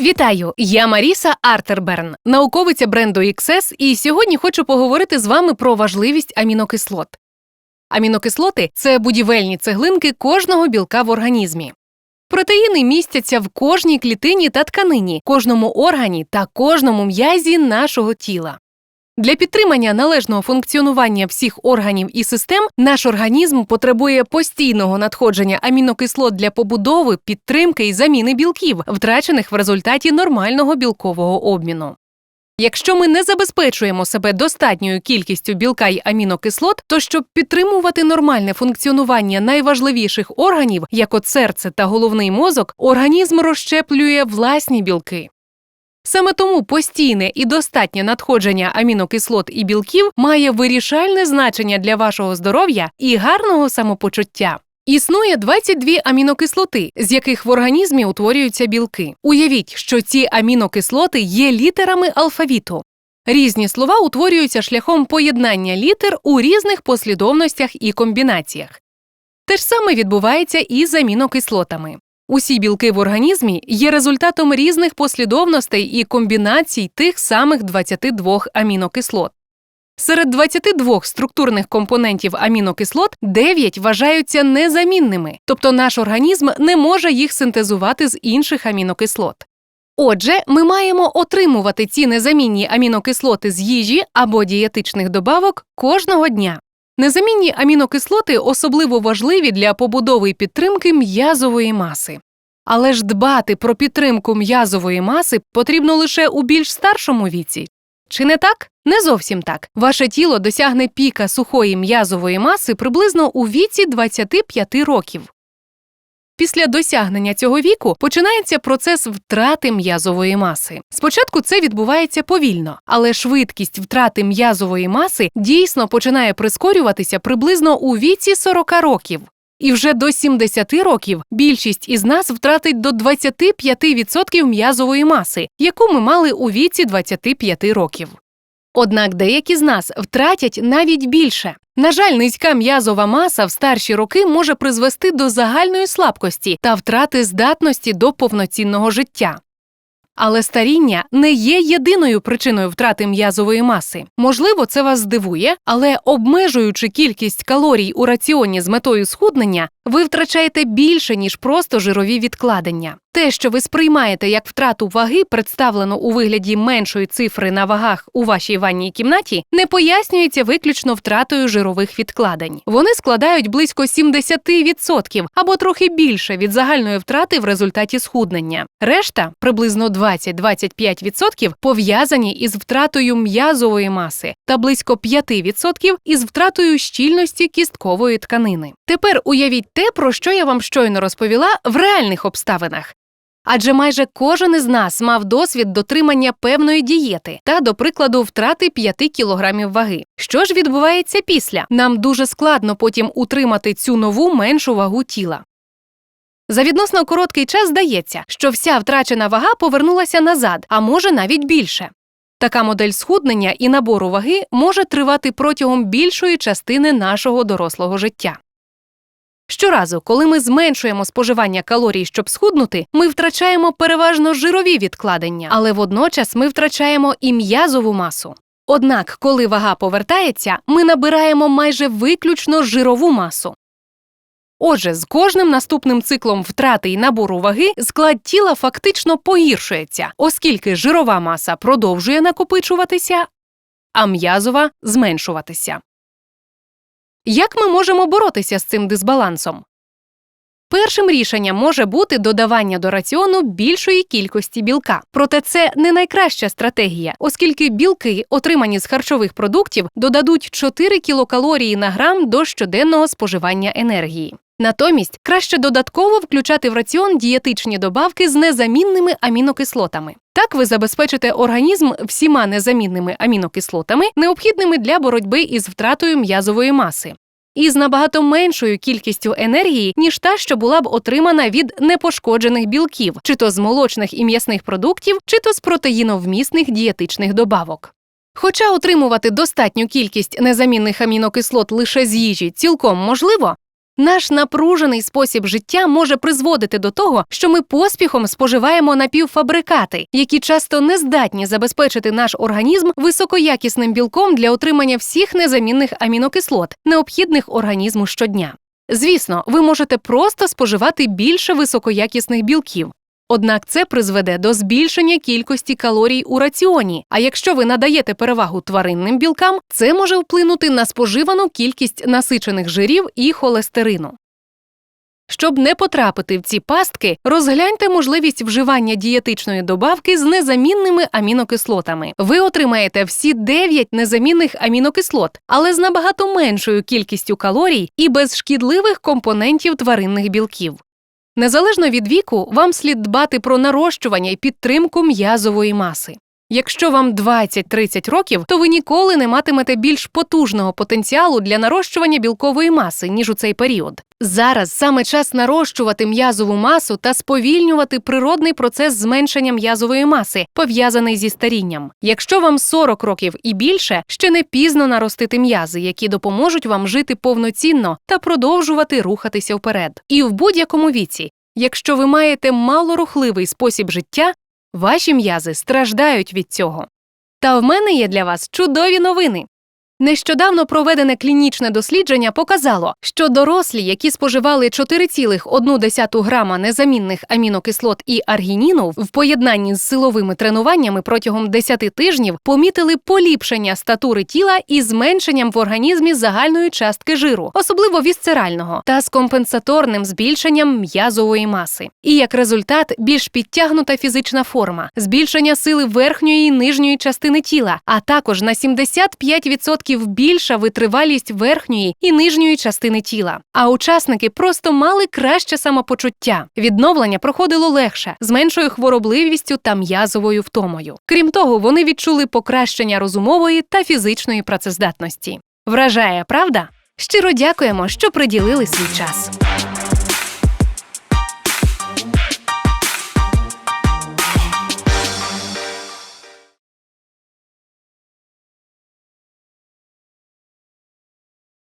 Вітаю! Я Маріса Артерберн, науковиця бренду XS, і сьогодні хочу поговорити з вами про важливість амінокислот. Амінокислоти це будівельні цеглинки кожного білка в організмі. Протеїни містяться в кожній клітині та тканині, кожному органі та кожному м'язі нашого тіла. Для підтримання належного функціонування всіх органів і систем наш організм потребує постійного надходження амінокислот для побудови, підтримки і заміни білків, втрачених в результаті нормального білкового обміну. Якщо ми не забезпечуємо себе достатньою кількістю білка й амінокислот, то щоб підтримувати нормальне функціонування найважливіших органів, як от серце та головний мозок, організм розщеплює власні білки. Саме тому постійне і достатнє надходження амінокислот і білків має вирішальне значення для вашого здоров'я і гарного самопочуття. Існує 22 амінокислоти, з яких в організмі утворюються білки. Уявіть, що ці амінокислоти є літерами алфавіту. Різні слова утворюються шляхом поєднання літер у різних послідовностях і комбінаціях. Те ж саме відбувається і з амінокислотами. Усі білки в організмі є результатом різних послідовностей і комбінацій тих самих 22 амінокислот. Серед 22 структурних компонентів амінокислот 9 вважаються незамінними, тобто наш організм не може їх синтезувати з інших амінокислот. Отже, ми маємо отримувати ці незамінні амінокислоти з їжі або дієтичних добавок кожного дня. Незамінні амінокислоти особливо важливі для побудови і підтримки м'язової маси. Але ж дбати про підтримку м'язової маси потрібно лише у більш старшому віці. Чи не так? Не зовсім так. Ваше тіло досягне піка сухої м'язової маси приблизно у віці 25 років. Після досягнення цього віку починається процес втрати м'язової маси. Спочатку це відбувається повільно, але швидкість втрати м'язової маси дійсно починає прискорюватися приблизно у віці 40 років. І вже до 70 років більшість із нас втратить до 25% м'язової маси, яку ми мали у віці 25 років. Однак деякі з нас втратять навіть більше. На жаль, низька м'язова маса в старші роки може призвести до загальної слабкості та втрати здатності до повноцінного життя. Але старіння не є єдиною причиною втрати м'язової маси. Можливо, це вас здивує, але обмежуючи кількість калорій у раціоні з метою схуднення, ви втрачаєте більше, ніж просто жирові відкладення. Те, що ви сприймаєте як втрату ваги, представлено у вигляді меншої цифри на вагах у вашій ванній кімнаті, не пояснюється виключно втратою жирових відкладень. Вони складають близько 70% або трохи більше від загальної втрати в результаті схуднення. Решта приблизно 20-25% пов'язані із втратою м'язової маси та близько 5% із втратою щільності кісткової тканини. Тепер уявіть те, про що я вам щойно розповіла в реальних обставинах. Адже майже кожен із нас мав досвід дотримання певної дієти та, до прикладу, втрати 5 кілограмів ваги. Що ж відбувається після? Нам дуже складно потім утримати цю нову меншу вагу тіла. За відносно короткий час здається, що вся втрачена вага повернулася назад, а може навіть більше. Така модель схуднення і набору ваги може тривати протягом більшої частини нашого дорослого життя. Щоразу, коли ми зменшуємо споживання калорій, щоб схуднути, ми втрачаємо переважно жирові відкладення, але водночас ми втрачаємо і м'язову масу. Однак, коли вага повертається, ми набираємо майже виключно жирову масу. Отже, з кожним наступним циклом втрати і набору ваги склад тіла фактично погіршується, оскільки жирова маса продовжує накопичуватися, а м'язова зменшуватися. Як ми можемо боротися з цим дисбалансом? Першим рішенням може бути додавання до раціону більшої кількості білка. Проте це не найкраща стратегія, оскільки білки, отримані з харчових продуктів, додадуть 4 кілокалорії на грам до щоденного споживання енергії. Натомість краще додатково включати в раціон дієтичні добавки з незамінними амінокислотами. Так ви забезпечите організм всіма незамінними амінокислотами, необхідними для боротьби із втратою м'язової маси. І з набагато меншою кількістю енергії, ніж та, що була б отримана від непошкоджених білків, чи то з молочних і м'ясних продуктів, чи то з протеїновмісних дієтичних добавок. Хоча отримувати достатню кількість незамінних амінокислот лише з їжі цілком можливо, Наш напружений спосіб життя може призводити до того, що ми поспіхом споживаємо напівфабрикати, які часто не здатні забезпечити наш організм високоякісним білком для отримання всіх незамінних амінокислот, необхідних організму щодня. Звісно, ви можете просто споживати більше високоякісних білків. Однак це призведе до збільшення кількості калорій у раціоні. А якщо ви надаєте перевагу тваринним білкам, це може вплинути на споживану кількість насичених жирів і холестерину. Щоб не потрапити в ці пастки, розгляньте можливість вживання дієтичної добавки з незамінними амінокислотами. Ви отримаєте всі 9 незамінних амінокислот, але з набагато меншою кількістю калорій і без шкідливих компонентів тваринних білків. Незалежно від віку, вам слід дбати про нарощування і підтримку м'язової маси. Якщо вам 20-30 років, то ви ніколи не матимете більш потужного потенціалу для нарощування білкової маси, ніж у цей період. Зараз саме час нарощувати м'язову масу та сповільнювати природний процес зменшення м'язової маси, пов'язаний зі старінням. Якщо вам 40 років і більше, ще не пізно наростити м'язи, які допоможуть вам жити повноцінно та продовжувати рухатися вперед. І в будь-якому віці, якщо ви маєте малорухливий спосіб життя, Ваші м'язи страждають від цього. Та в мене є для вас чудові новини. Нещодавно проведене клінічне дослідження показало, що дорослі, які споживали 4,1 грама незамінних амінокислот і аргініну в поєднанні з силовими тренуваннями протягом 10 тижнів, помітили поліпшення статури тіла і зменшенням в організмі загальної частки жиру, особливо вісцерального, та з компенсаторним збільшенням м'язової маси. І як результат більш підтягнута фізична форма, збільшення сили верхньої і нижньої частини тіла, а також на 75% більша витривалість верхньої і нижньої частини тіла. А учасники просто мали краще самопочуття. Відновлення проходило легше, з меншою хворобливістю та м'язовою втомою. Крім того, вони відчули покращення розумової та фізичної працездатності. Вражає, правда? Щиро дякуємо, що приділили свій час.